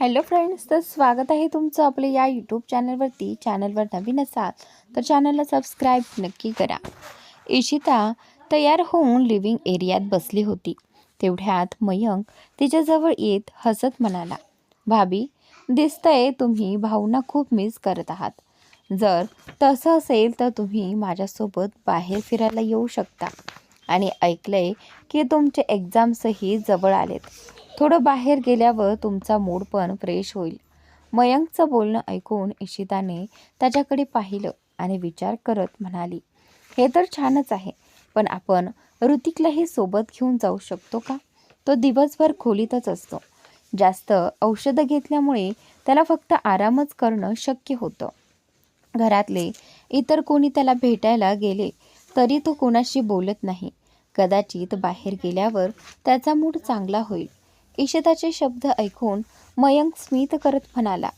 Hello friends तर स्वागत आहे तुमचं आपल्या या यूट्यूब चॅनलवरती. चॅनलवर नवीन असाल तर चॅनलला सबस्क्राईब नक्की करा. इशिता तयार होऊन लिव्हिंग एरियात बसली होती. तेवढ्यात मयंक तिच्याजवळ येत हसत म्हणाला भाभी दिसतंय तुम्ही भाऊंना खूप मिस करत आहात. जर तसं असेल तर तुम्ही माझ्यासोबत बाहेर फिरायला येऊ शकता. आणि ऐकलंय की तुमचे एक्झाम्सही जवळ आलेत. थोडं बाहेर गेल्यावर तुमचा मूड पण फ्रेश होईल. मयंकचं बोलणं ऐकून इशिताने त्याच्याकडे पाहिलं आणि विचार करत म्हणाली हे तर छानच आहे पण आपण ऋतिकलाही सोबत घेऊन जाऊ शकतो का? तो दिवसभर खोलीतच असतो. जास्त औषधं घेतल्यामुळे त्याला फक्त आरामच करणं शक्य होतं. घरातले इतर कोणी त्याला भेटायला गेले तरी तो कोणाशी बोलत नाही. कदाचित बाहेर गेल्यावर त्याचा मूड चांगला होईल. इशिताचे शब्द ऐकून मयंक स्मित करत म्हणाला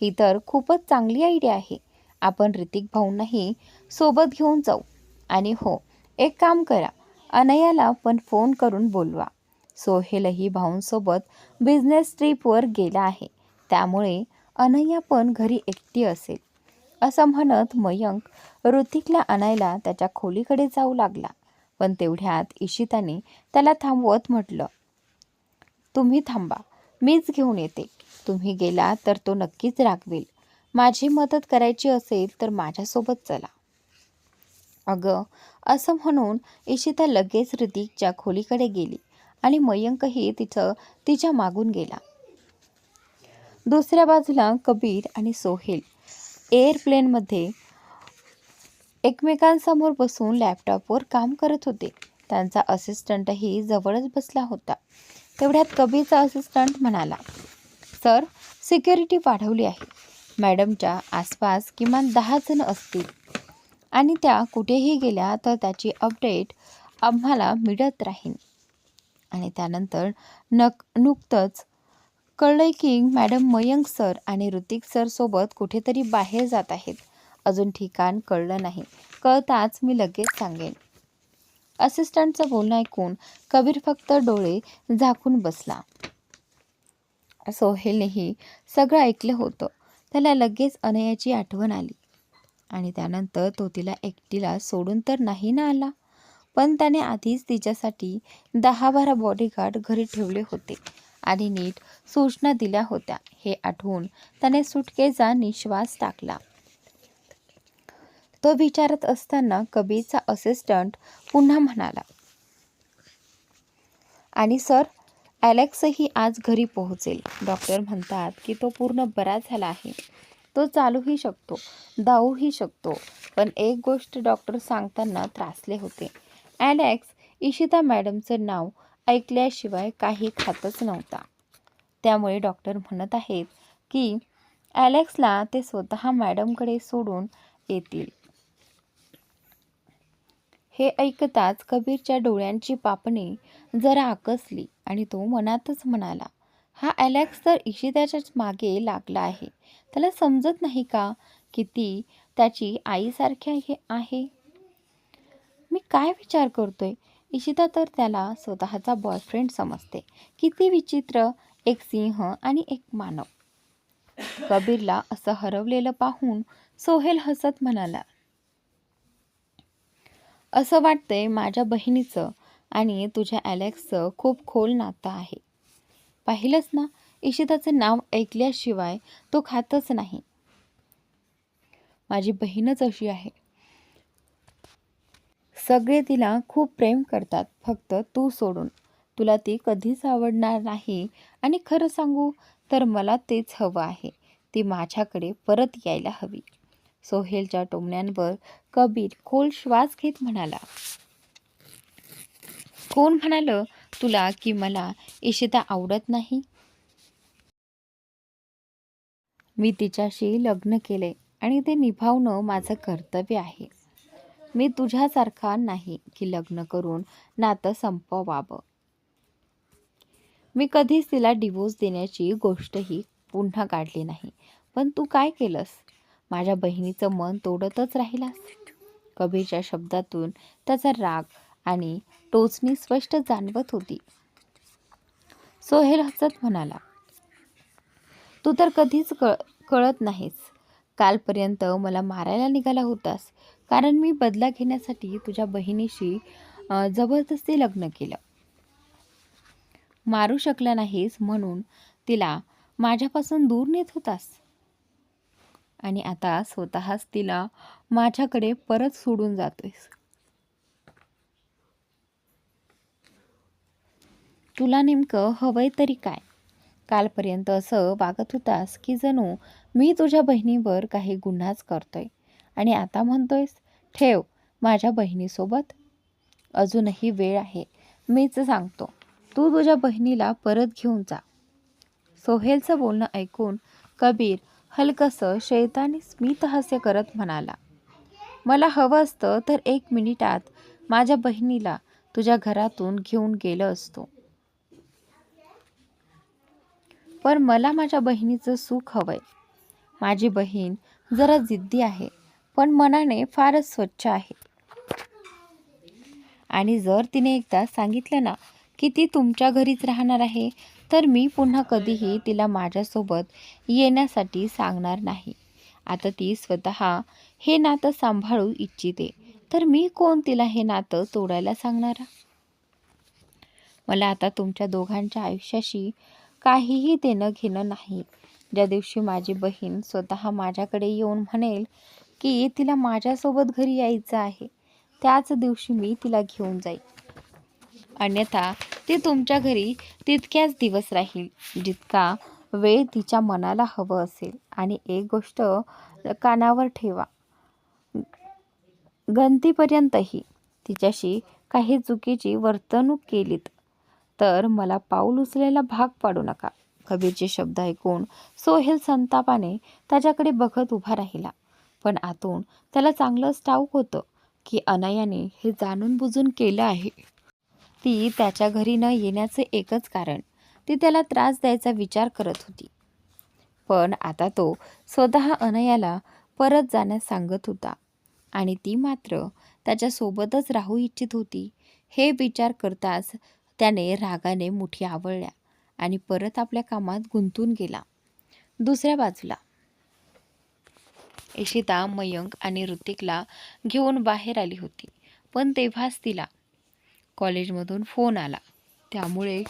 ही तर खूपच चांगली आयडिया आहे. आपण ऋतिक भाऊंनाही सोबत घेऊन जाऊ. आणि हो एक काम करा अनयाला पण फोन करून बोलवा. सोहेलही भाऊंसोबत बिझनेस ट्रीपवर गेला आहे. त्यामुळे अनया पण घरी एकटी असेल. असं म्हणत मयंक ऋतिकला आणायला त्याच्या खोलीकडे जाऊ लागला. पण तेवढ्यात इशिताने त्याला थांबवत म्हटलं तुम्ही थांबा. मीच घेऊन येते. तुम्ही गेला तर तो नक्कीच रागवेल. माझी मदत करायची असेल तर माझ्यासोबत चला. अगं असं म्हणून इशिता लगेच ऋतिकच्या खोलीकडे गेली आणि मयंकही तिचं तिच्या मागून गेला. दुसऱ्या बाजूला कबीर आणि सोहेल एअरप्लेनमध्ये एकमेकांसमोर बसून लॅपटॉपवर काम करत होते. त्यांचा असिस्टंटही जवळच बसला होता. तेवढ्यात कबीरचा असिस्टंट म्हणाला सर सिक्युरिटी वाढवली आहे. मॅडमच्या आसपास किमान दहा जण असतील. आणि त्या कुठेही गेल्या तर त्याची अपडेट आम्हाला मिळत राहील. आणि त्यानंतर नक नुकतंच कळलं की मॅडम मयंक सर आणि ऋतिक सर सोबत कुठेतरी बाहेर जात आहेत. अजून ठिकाण कळलं नाही. कळताच मी लगेच सांगेन. असिस्टंटचं बोलणं ऐकून कबीर फक्त डोळे झाकून बसला. सोहेलनेही सगळं ऐकलं होतं. त्याला लगेच अनयाची आठवण आली. आणि त्यानंतर तो तिला एकटीला सोडून तर नाही ना आला. पण त्याने आधीच तिच्यासाठी दहा बारा बॉडीगार्ड घरी ठेवले होते आणि नीट सूचना दिल्या होत्या. हे आठवून त्याने सुटकेचा निश्वास टाकला. तो विचारत असताना कबीरचा असिस्टंट पुन्हा म्हणाला आणि सर ॲलेक्सही आज घरी पोहोचेल. डॉक्टर म्हणतात की तो पूर्ण बरा झाला आहे. तो चालूही शकतो धावूही शकतो. पण एक गोष्ट डॉक्टर सांगताना त्रासले होते. ॲलेक्स इशिता मॅडमचं नाव ऐकल्याशिवाय काही खातच नव्हता. त्यामुळे डॉक्टर म्हणत आहेत की ॲलेक्सला ते स्वतः मॅडमकडे सोडून येतील. हे ऐकताच कबीरच्या डोळ्यांची पापणी जरा आकसली आणि तो मनातच म्हणाला हा अलेक्स तर इशिताच्याच मागे लागला आहे. त्याला समजत नाही का की ती त्याची आईसारखी हे आहे? मी काय विचार करतोय? इशिता तर त्याला स्वतःचा बॉयफ्रेंड समजते. किती विचित्र एक सिंह आणि एक मानव. कबीरला असं हरवलेलं पाहून सोहेल हसत म्हणाला असं वाटतंय माझ्या बहिणीचं आणि तुझ्या ॲलेक्सचं खूप खोल नातं आहे. पाहिलंच ना इशिताचं नाव ऐकल्याशिवाय तो खातच नाही. माझी बहीणच अशी आहे. सगळे तिला खूप प्रेम करतात फक्त तू सोडून. तुला ती कधीच आवडणार नाही. आणि खरं सांगू तर मला तेच हवं आहे. ती माझ्याकडे परत यायला हवी. सोहेलच्या टोमण्यांवर कबीर खोल श्वास घेत म्हणाला. कोण म्हणालं तुला की मला इशिता आवडत नाही? मी तिच्याशी लग्न केले आणि ते निभावणं माझं कर्तव्य आहे. मी तुझ्यासारखा नाही की लग्न करून नातं संपवावं. मी कधीच तिला डिवोर्स देण्याची गोष्टही पुन्हा काढली नाही. पण तू काय केलंस? माझ्या बहिणीचं मन तोडतच राहिलास? कबीरच्या शब्दातून त्याचा राग आणि टोचणी स्पष्ट जाणवत होती. सोहेल हसत म्हणाला तू तर कधीच कळ कळत नाहीस. कालपर्यंत मला मारायला निघाला होतास. कारण मी बदला घेण्यासाठी तुझ्या बहिणीशी जबरदस्ती लग्न केलं. मारू शकला नाहीस म्हणून तिला माझ्यापासून दूर नेत होतास. आणि आता स्वतःच तिला माझ्याकडे परत सोडून जातोयस. तुला नेमकं हवंय तरी काय? कालपर्यंत असं वागत होतास की जणू मी तुझ्या बहिणीवर काही गुन्हाच करतोय आणि आता म्हणतोयस ठेव माझ्या बहिणीसोबत अजूनही वेळ आहे मीच सांगतो. तू तुझ्या बहिणीला परत घेऊन जा. सोहेलचं बोलणं ऐकून कबीर हलकसं शैतानी स्मितहास्य करत म्हणाला मला हवं असतं तर एक मिनिटात माझ्या बहिणीला तुझ्या घरातून घेऊन गेलं असतो. पण मला माझ्या बहिणीचं सुख हवंय. माझी बहीण जरा जिद्दी आहे पण मनाने फारच स्वच्छ आहे. आणि जर तिने एकदा सांगितलं ना की ती तुमच्या घरीच राहणार आहे तर मी पुन्हा कधीही तिला माझ्यासोबत येण्यासाठी सांगणार नाही. आता ती स्वतः हे नातं सांभाळू इच्छिते. तर मी कोण तिला हे नातं तोडायला सांगणार? मला आता तुमच्या दोघांच्या आयुष्याशी काहीही देणं घेणं नाही. ज्या दिवशी माझी बहीण स्वतः माझ्याकडे येऊन म्हणेल की तिला माझ्यासोबत घरी यायचं आहे त्याच दिवशी मी तिला घेऊन जाईल अन्यथा ती तुमच्या घरी तितक्याच दिवस राहील जितका वेळ तिच्या मनाला हवं असेल. आणि एक गोष्ट कानावर ठेवा. गंतीपर्यंतही तिच्याशी काही चुकीची वर्तणूक केलीत तर मला पाऊल उचलेला भाग पाडू नका. कबीरचे शब्द ऐकून सोहेल संतापाने त्याच्याकडे बघत उभा राहिला. पण आतून त्याला चांगलंच ठाऊक होतं की अनयाने हे जाणून बुजून केलं आहे. ती त्याच्या घरी न येण्याचे एकच कारण. ती त्याला त्रास द्यायचा विचार करत होती. पण आता तो स्वतः अनयाला परत जाण्यास सांगत होता. आणि ती मात्र त्याच्यासोबतच राहू इच्छित होती. हे विचार करताच त्याने रागाने मुठी आवळल्या आणि परत आपल्या कामात गुंतून गेला. दुसऱ्या बाजूला. इशिता मयंक आणि ऋतिकला घेऊन बाहेर आली होती. पण तेव्हाच तिला कॉलेजमधून फोन आला. त्यामुळे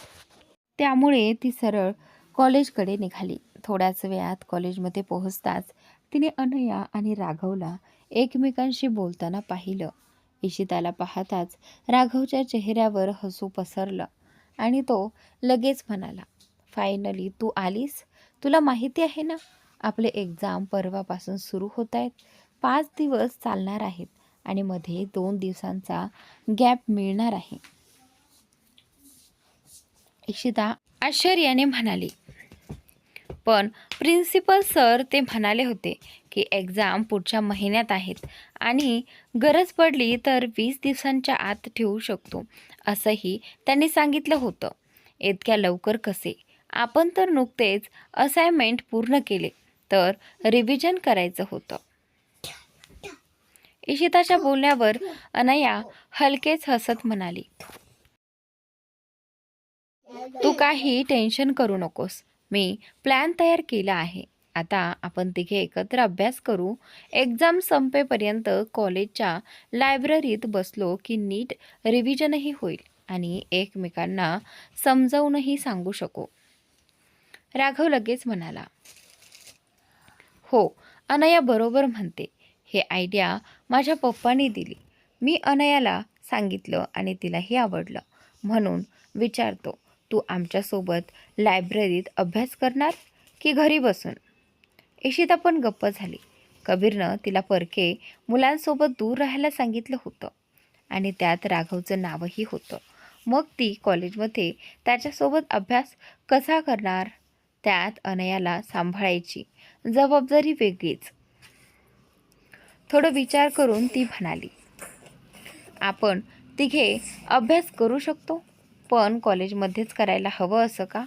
त्यामुळे ती सरळ कॉलेजकडे निघाली. थोड्याच वेळात कॉलेजमध्ये पोहोचताच तिने अनया आणि राघवला एकमेकांशी बोलताना पाहिलं. इशिताला पाहताच राघवच्या चेहऱ्यावर हसू पसरलं आणि तो लगेच म्हणाला फायनली तू आलीस? तुला माहिती आहे ना आपले एक्झाम परवापासून सुरू होत आहेत. पाच दिवस चालणार आहेत. आणि मध्ये दोन दिवसांचा गॅप मिळणार आहे. इशिता आश्चर्याने म्हणाली. पण प्रिन्सिपल सर ते म्हणाले होते की एक्झाम पुढच्या महिन्यात आहेत आणि गरज पडली तर वीस दिवसांच्या आत ठेवू शकतो असंही त्यांनी सांगितलं होतं. इतक्या लवकर कसे? आपण तर नुकतेच असाइनमेंट पूर्ण केले तर रिव्हिजन करायचं होतं. इशिताच्या बोलण्यावर अनया हलकेच हसत म्हणाली तू काही टेन्शन करू नकोस. मी प्लॅन तयार केला आहे. आता आपण तिघे एकत्र अभ्यास करू. एक्झाम संपेपर्यंत कॉलेजच्या लायब्ररीत बसलो की नीट रिव्हिजनही होईल आणि एकमेकांना समजावूनही सांगू शकू. राघव लगेच म्हणाला हो अनया बरोबर म्हणते. हे आयडिया माझ्या पप्पांनी दिली. मी अनयाला सांगितलं आणि तिलाही आवडलं. म्हणून विचारतो तू आमच्यासोबत लायब्ररीत अभ्यास करणार की घरी बसून? इशिता पण गप्प झाली. कबीरनं तिला परके मुलांसोबत दूर राहायला सांगितलं होतं आणि त्यात राघवचं नावही होतं. मग ती कॉलेजमध्ये त्याच्यासोबत अभ्यास कसा करणार? त्यात अनयाला सांभाळायची जबाबदारी वेगळीच. थोडं विचार करून ती म्हणाली आपण तिघे अभ्यास करू शकतो? पण कॉलेजमध्येच करायला हवं असं का?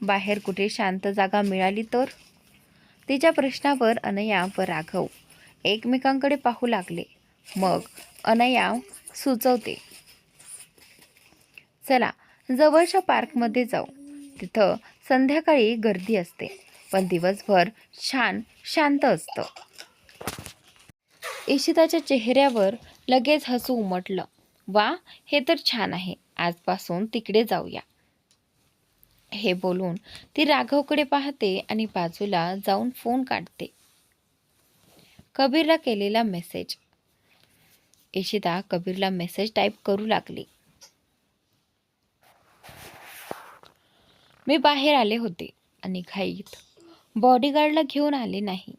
बाहेर कुठे शांत जागा मिळाली तर? तिच्या प्रश्नावर अनया व राघव एकमेकांकडे पाहू लागले. मग अनया सुचवते चला जवळच्या पार्कमध्ये जाऊ. तिथं संध्याकाळी गर्दी असते पण दिवसभर छान शांत असतं. इशिताच्या चेहऱ्यावर लगेच हसू उमटलं. वा हे तर छान आहे. आजपासून तिकडे जाऊया. हे बोलून ती राघवकडे पाहते आणि बाजूला जाऊन फोन काढते. कबीरला केलेला मेसेज. इशिता कबीरला मेसेज टाईप करू लागली. मी बाहेर आले होते आणि घाईत बॉडीगार्डला घेऊन आले नाही.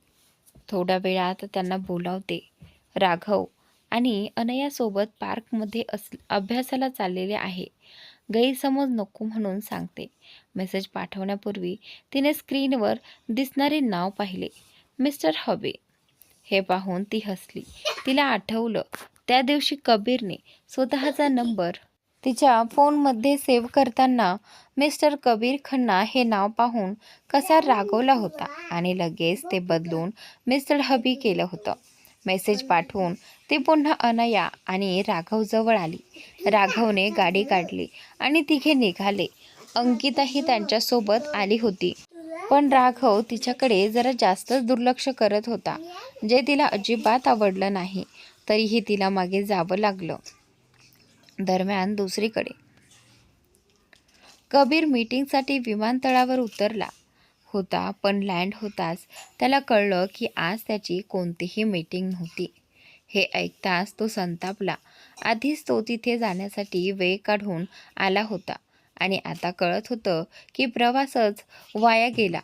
थोड्या वेळात त्यांना बोलावते. राघव आणि अनयासोबत पार्कमध्ये अस अभ्यासाला चाललेले आहे. गैरसमज नको म्हणून सांगते. मेसेज पाठवण्यापूर्वी तिने स्क्रीनवर दिसणारे नाव पाहिले. मिस्टर हबे. हे पाहून ती हसली. तिला आठवलं त्या दिवशी कबीरने स्वतःचा नंबर तिच्या फोनमध्ये सेव्ह करताना मिस्टर कबीर खन्ना हे नाव पाहून कसा रागवला होता आणि लगेच ते बदलून मिस्टर हबी केलं होतं. मेसेज पाठवून ती पुन्हा अनया आणि राघव जवळ आली. राघवने गाडी काढली आणि तिघे निघाले. अंकिताही त्यांच्यासोबत आली होती. पण राघव तिच्याकडे जरा जास्तच दुर्लक्ष करत होता जे तिला अजिबात आवडलं नाही. तरीही तिला मागे जावं लागलं. दरम्यान दुसरीकडे. कबीर मीटिंगसाठी विमानतळावर उतरला होता पण लँड होताच. त्याला कळलं की आज त्याची कोणतीही मीटिंग नव्हती. हे ऐकताच तो संतापला. आधीच तो तिथे जाण्यासाठी वेळ काढून आला होता आणि आता कळत होतं की प्रवासच वाया गेला.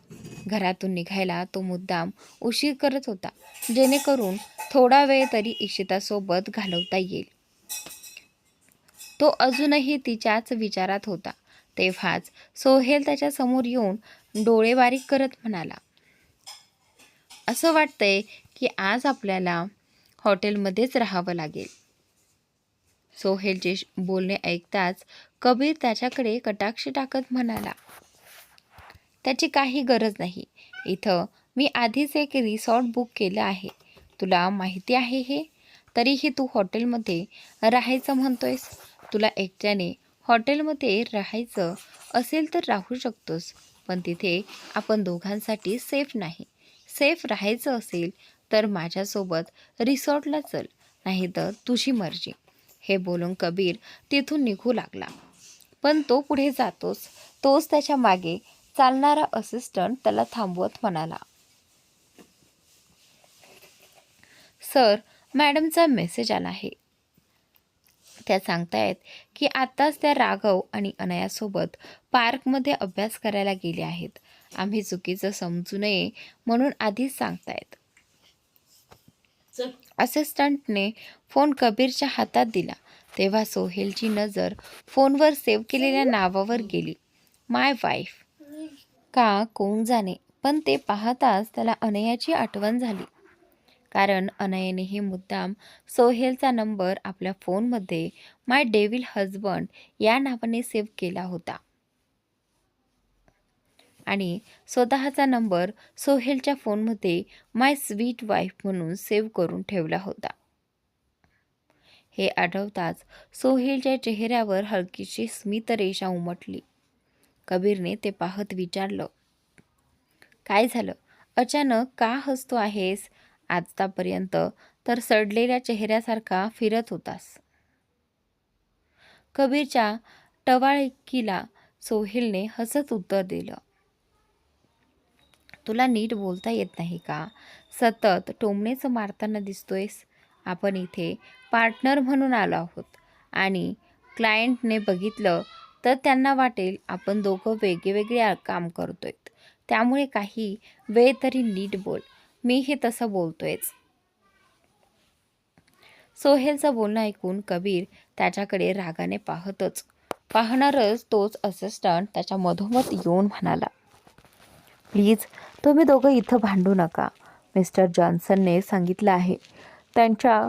घरातून निघायला तो मुद्दाम उशीर करत होता. जेणेकरून थोडा वेळ तरी इशितासोबत घालवता येईल. तो अजूनही तिच्याच विचारात होता. तेव्हाच सोहेल त्याच्यासमोर येऊन डोळे बारीक करत म्हणाला असं वाटतंय की आज आपल्याला हॉटेलमध्येच राहावं लागेल. सोहेलचे श- बोलणे ऐकताच कबीर त्याच्याकडे कटाक्ष टाकत म्हणाला त्याची काही गरज नाही. इथं मी आधीच एक रिसॉर्ट बुक केलं आहे. तुला माहिती आहे हे? तरीही तू हॉटेलमध्ये राहायचं म्हणतोयस. तुला एकट्याने हॉटेलमध्ये राहायचं असेल तर राहू शकतोस पण तिथे आपण दोघांसाठी सेफ नाही. सेफ राहायचं असेल तर माझ्यासोबत रिसॉर्टला चल नाही तर तुझी मर्जी. हे बोलून कबीर तिथून निघू लागला. पण तो पुढे जातोच. तोच त्याच्यामागे चालणारा असिस्टंट त्याला थांबवत म्हणाला सर मॅडमचा मेसेज आला आहे. त्या सांगतायत की आत्ताच त्या राघव आणि अनयासोबत पार्कमध्ये अभ्यास करायला गेले आहेत. आम्ही चुकीचं समजू नये म्हणून आधीच सांगतायत. असिस्टंटने फोन कबीरच्या हातात दिला. तेव्हा सोहेलची नजर फोनवर सेव्ह केलेल्या नावावर गेली. माय वाईफ का? कोण जाणे? पण ते पाहताच त्याला अनयाची आठवण झाली. कारण अनयनेही मुद्दाम सोहेलचा नंबर आपल्या फोनमध्ये माय डेविल हजबंड या नावाने सेव्ह केला होता. आणि स्वतःचा नंबर सोहेलच्या फोनमध्ये माय स्वीट वाईफ म्हणून सेव्ह करून ठेवला होता. हे आठवताच सोहेलच्या चेहऱ्यावर हलकीशी स्मितरेषा उमटली. कबीरने ते पाहत विचारलं काय झालं? अचानक का हसतो आहेस? आतापर्यंत तर सडलेल्या चेहऱ्यासारखा फिरत होतास. कबीरच्या टवाळकीला सोहेलने हसत उत्तर दिलं. तुला नीट बोलता येत नाही का? सतत टोमणेच मारताना दिसतोयस. आपण इथे पार्टनर म्हणून आलो आहोत आणि क्लायंटने बघितलं तर त्यांना वाटेल आपण दोघं वेगवेगळे काम करतोय त्यामुळे काही वेळ तरी नीट बोल. मीही तसं बोलतोयच. सोहेलचं बोलणं ऐकून कबीर त्याच्याकडे रागाने पाहतच. पाहणारच तोच असिस्टंट त्याच्या मधोमध येऊन म्हणाला प्लीज तुम्ही दोघं इथं भांडू नका. मिस्टर जॉन्सनने सांगितलं आहे. त्यांच्या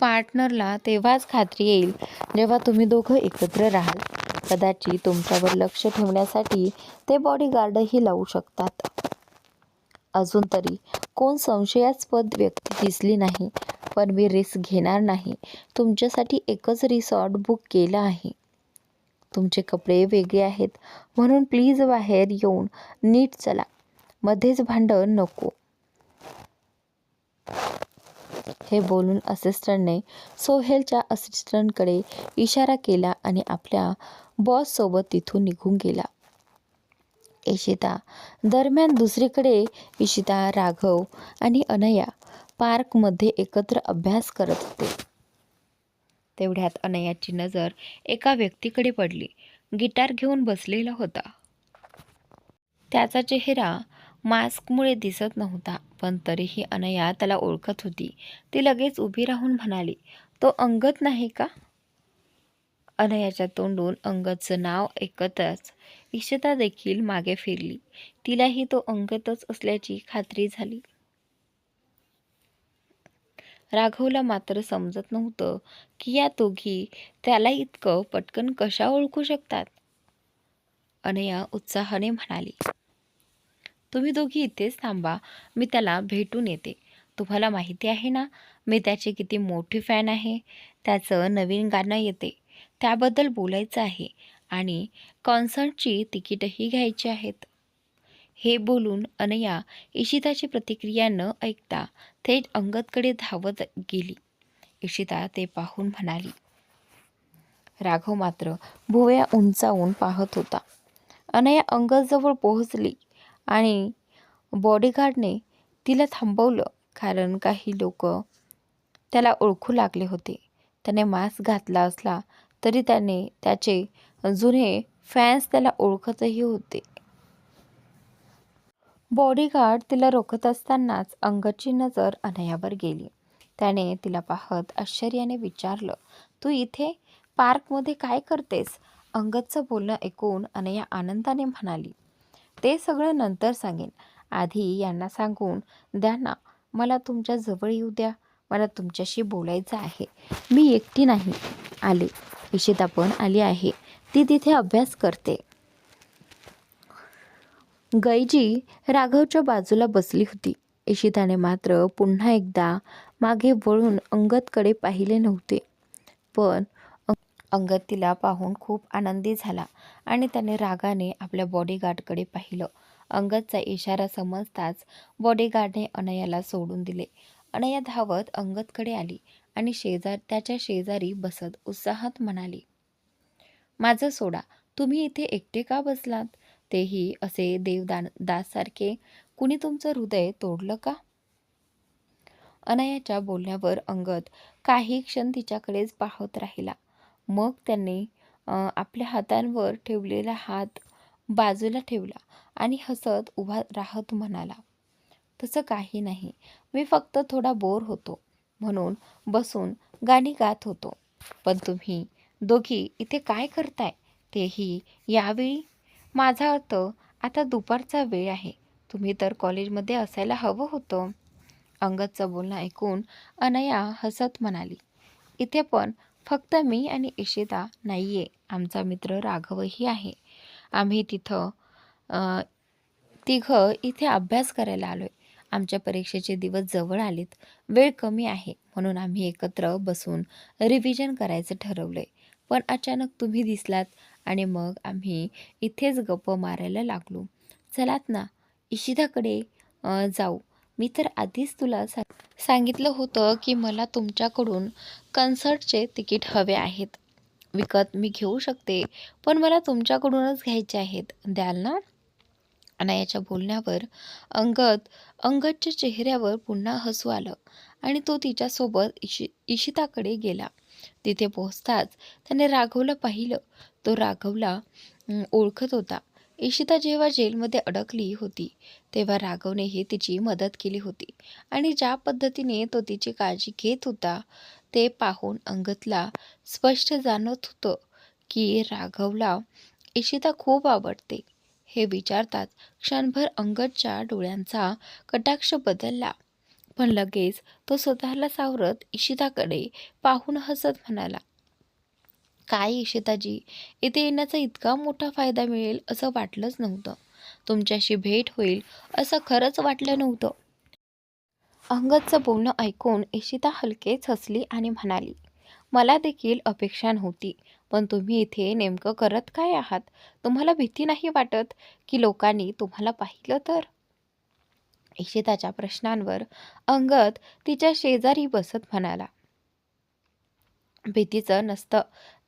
पार्टनरला तेव्हाच खात्री येईल जेव्हा तुम्ही दोघं एकत्र राहाल. कदाचित तुमच्यावर लक्ष ठेवण्यासाठी ते बॉडीगार्डही लावू शकतात. अजून तरी कोण संशयास्पद व्यक्ती दिसली नाही पण मी रिस्क घेणार नाही. तुमच्यासाठी एकच रिसॉर्ट बुक केलं आहे. तुमचे कपडे वेगळे आहेत म्हणून प्लीज बाहेर येऊन नीट चला. मध्येच भांडण नको. हे बोलून असिस्टंटने सोहेलच्या असिस्टंटकडे इशारा केला आणि आपल्या बॉससोबत तिथून निघून गेला. इशिता. दरम्यान दुसरीकडे इशिता राघव आणि अनया पार्कमध्ये एकत्र अभ्यास करत होते. तेवढ्यात अनयाची नजर एका व्यक्तीकडे पडली. गिटार घेऊन बसलेला होता. त्याचा चेहरा मास्कमुळे दिसत नव्हता पण तरीही अनया त्याला ओळखत होती. ती लगेच उभी राहून म्हणाली तो अंगत नाही का? अनयाच्या तोंडून अंगदचं नाव ऐकतच इशता देखील मागे फिरली. तिलाही तो अंगतच असल्याची खात्री झाली. राघवला मात्र समजत नव्हतं की या दोघी त्याला इतकं पटकन कशा ओळखू शकतात? अनया उत्साहाने म्हणाली तुम्ही दोघी इथेच थांबा मी त्याला भेटून येते. तुम्हाला माहिती आहे ना मी त्याचे किती मोठी फॅन आहे. त्याचं नवीन गाणं येते. त्याबद्दल बोलायचं आहे आणि कॉन्सर्टची तिकीटही घ्यायची आहेत. हे बोलून अनया इशिताची प्रतिक्रिया न ऐकता थेट अंगदकडे धावत गेली. इशिता ते पाहून म्हणाली राघव मात्र भुवया उंचावून पाहत होता. अनया अंगदजवळ पोहोचली आणि बॉडीगार्डने तिला थांबवलं कारण काही लोक त्याला ओळखू लागले होते. त्याने मास्क घातला असला तरी त्याने त्याचे जुने फॅन्स त्याला ओळखतही होते. बॉडीगार्ड तिला रोखत असतानाच अंगदची नजर अनयावर गेली. त्याने तिला पाहत आश्चर्याने विचारलं तू इथे पार्कमध्ये काय करतेस? अंगदचं बोलणं ऐकून अनया आनंदाने म्हणाली ते सगळं नंतर सांगेन. आधी यांना सांगून द्या ना मला तुमच्या जवळ येऊ द्या. मला तुमच्याशी बोलायचं आहे. मी एकटी नाही आले. इशिता पण आली आहे. ती तिथे अभ्यास करते. गैजी राघवच्या बाजूला बसली होती. इशिताने मात्र पुन्हा एकदा मागे वळून अंगतकडे पाहिले नव्हते. पण अंगत तिला पाहून खूप आनंदी झाला आणि त्याने रागाने आपल्या बॉडीगार्डकडे पाहिलं. अंगतचा इशारा समजताच बॉडीगार्डने अनयाला सोडून दिले. अनया धावत अंगतकडे आली. आणि शेजार त्याच्या शेजारी बसत उत्साहात म्हणाली माझं सोडा तुम्ही इथे एकटे का बसलात? तेही असे देवदान दाससारखे कुणी तुमचं हृदय तोडलं का? अनयाच्या बोलण्यावर अंगद काही क्षण तिच्याकडेच पाहत राहिला. मग त्यांनी आपल्या हातांवर ठेवलेला हात बाजूला ठेवला आणि हसत उभा राहत म्हणाला तसं काही नाही. मी फक्त थोडा बोर होतो. म्हणून बसून गाणी गात होतो. पण तुम्ही दोघी इथे काय करताय? तेही यावेळी? माझा अर्थ आता दुपारचा वेळ आहे. तुम्ही तर कॉलेजमध्ये असायला हवं होतं. अंगदचं बोलणं ऐकून अनया हसत म्हणाली इथे पण फक्त मी आणि इशिता नाही आहे आमचा मित्र राघवही आहे. आम्ही तिथं तिघं इथे अभ्यास करायला आलो आहे आमच्या परीक्षेचे दिवस जवळ आलेत. वेळ कमी आहे म्हणून आम्ही एकत्र बसून रिव्हिजन करायचं ठरवलं आहे पण अचानक तुम्ही दिसलात आणि मग आम्ही इथेच गप्प मारायला लागलो. चलात ना इशिदाकडे जाऊ. मी तर आधीच तुला सा सांगितलं होतं की मला तुमच्याकडून कन्सर्टचे तिकीट हवे आहेत. विकत मी घेऊ शकते पण मला तुमच्याकडूनच घ्यायचे आहेत. द्याल ना? अनायाच्या बोलण्यावर अंगद अंगदच्या चेहऱ्यावर पुन्हा हसू आलं आणि तो तिच्यासोबत इशि इशिताकडे गेला. तिथे पोहोचताच त्याने राघवला पाहिलं. तो राघवला ओळखत होता. इशिता जेव्हा जेलमध्ये अडकली होती तेव्हा राघवनेही तिची मदत केली होती आणि ज्या पद्धतीने तो तिची काळजी घेत होता ते पाहून अंगतला स्पष्ट जाणवत होतं की राघवला इशिता खूप आवडते. हे विचारतात. क्षणभर अंगदच्या डोळ्यांचा कटाक्ष बदलला. पण लगेच तो स्वतःला सावरत इशिताकडे पाहून हसत म्हणाला काय इशिताजी इथे येण्याचा इतका मोठा फायदा मिळेल असं वाटलंच नव्हतं. तुमच्याशी भेट होईल असं खरंच वाटलं नव्हतं. अंगदचं बोलणं ऐकून इशिता हलकेच हसली आणि म्हणाली मला देखील अपेक्षा नव्हती. पण तुम्ही इथे नेमकं करत काय आहात? तुम्हाला भीती नाही वाटत की लोकांनी तुम्हाला पाहिलं तर? इशिताच्या प्रश्नांवर अंगद तिच्या शेजारी बसत म्हणाला भीतीचं नसतं.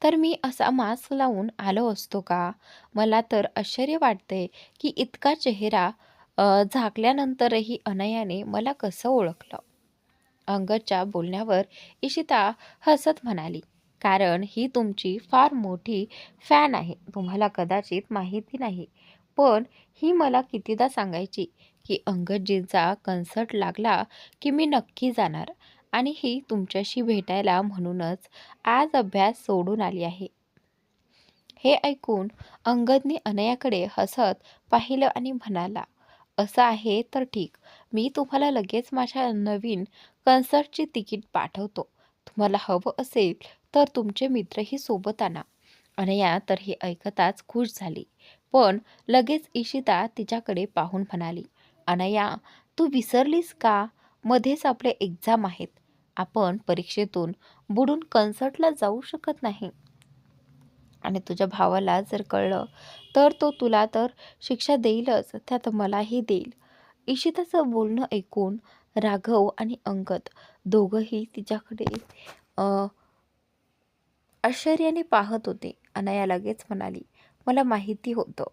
तर मी असा मास्क लावून आलो असतो का? मला तर आश्चर्य वाटते की इतका चेहरा झाकल्यानंतरही अनयाने मला कसं ओळखलं? अंगदच्या बोलण्यावर इशिता हसत म्हणाली कारण ही तुमची फार मोठी फॅन आहे. तुम्हाला कदाचित माहिती नाही. पण ही मला कितीदा सांगायची की अंगदजींचा कन्सर्ट लागला की मी नक्की जाणार आणि ही तुमच्याशी भेटायला म्हणूनच आज अभ्यास सोडून आली आहे. हे ऐकून अंगदने अनयाकडे हसत पाहिलं आणि म्हणाला असं आहे तर ठीक. मी तुम्हाला लगेच माझ्या नवीन कन्सर्टची तिकीट पाठवतो. तुम्हाला हवं असेल तर तुमचे मित्रही सोबत आणा. अनया तर हे ऐकताच खुश झाली. पण लगेच इशिता तिच्याकडे पाहून म्हणाली अनया तू विसरलीस का? मध्येच आपले एक्झाम आहेत. आपण परीक्षेतून बुडून कन्सर्टला जाऊ शकत नाही. आणि तुझ्या भावाला जर कळलं तर तो तुला तर शिक्षा देईलच त्यात मलाही देईल. इशिताचं बोलणं ऐकून राघव आणि अंगद दोघंही तिच्याकडे आश्चर्याने पाहत होते. अनया लगेच म्हणाली मला माहिती होतं.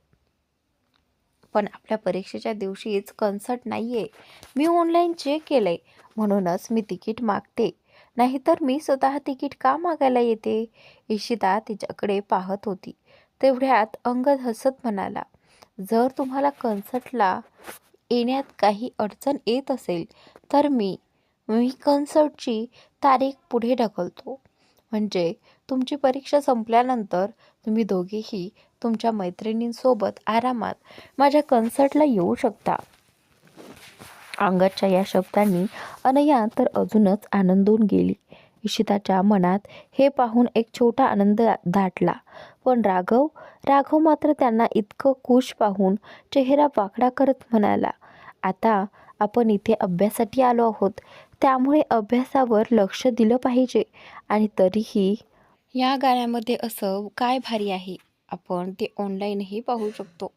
पण आपल्या परीक्षेच्या दिवशीच कन्सर्ट नाही आहे मी ऑनलाईन चेक केलं आहे म्हणूनच मी तिकीट मागते. नाहीतर मी स्वतः तिकीट का मागायला येते? इशिता तिच्याकडे पाहत होती. तेवढ्यात अंगद हसत म्हणाला जर तुम्हाला कन्सर्टला येण्यात काही अडचण येत असेल तर मी मी कन्सर्टची तारीख पुढे ढकलतो. म्हणजे तुमची परीक्षा संपल्यानंतर तुम्ही दोघेही तुमच्या मैत्रिणींसोबत आरामात माझ्या कन्सर्टला येऊ शकता. अंगदच्या या शब्दांनी अनया तर अजूनच आनंदून गेली. इशिताच्या मनात हे पाहून एक छोटा आनंद दाटला. पण राघव राघव मात्र त्यांना इतकं खुश पाहून चेहरा वाकडा करत म्हणाला आता आपण इथे अभ्यासासाठी आलो आहोत. त्यामुळे अभ्यासावर लक्ष दिलं पाहिजे आणि तरीही या गाण्यामध्ये असं काय भारी आहे? आपण ते ऑनलाईनही पाहू शकतो.